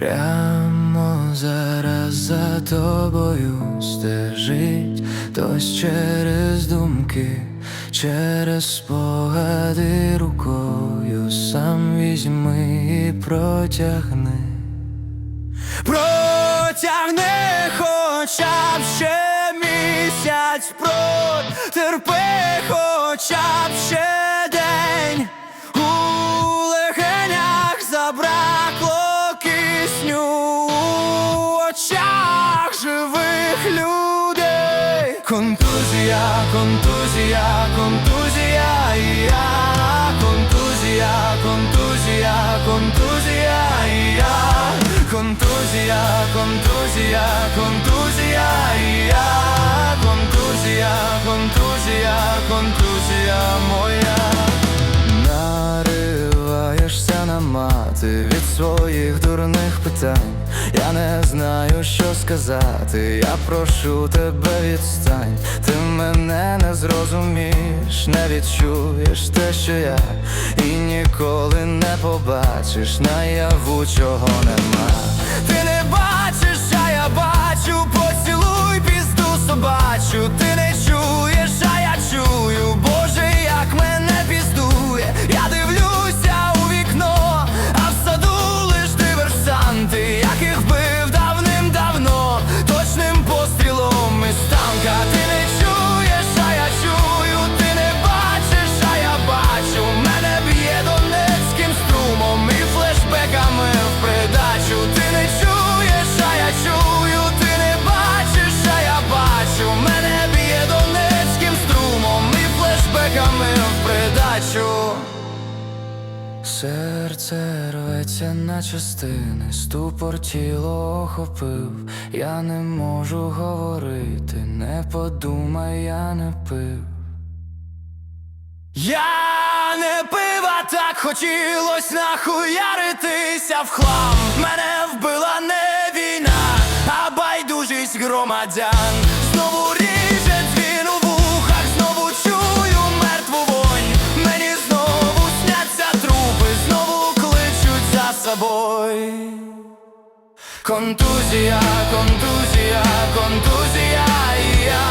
Прямо зараз за тобою стежить хтось через думки, через спогади рукою сам візьми і протягни. Протягни хоча б ще місяць протерпи Контузія, контузія, контузія, і я. Контузія, контузія, контузія, і я. Контузія, контузія, контузія, мати від своїх дурних питань. Я не знаю, що сказати. Я прошу тебе відстань. Ти мене не зрозумієш, не відчуєш те, що я, і ніколи не побачиш наяву, чого нема. Придачу. Серце рветься на частини, ступор тіло охопив, я не можу говорити, не подумай, я не пив. Я не пив, а так хотілось нахуяритися в хлам. Мене вбила не війна, а байдужість громадян. Собою. Контузія, контузія, контузія, і я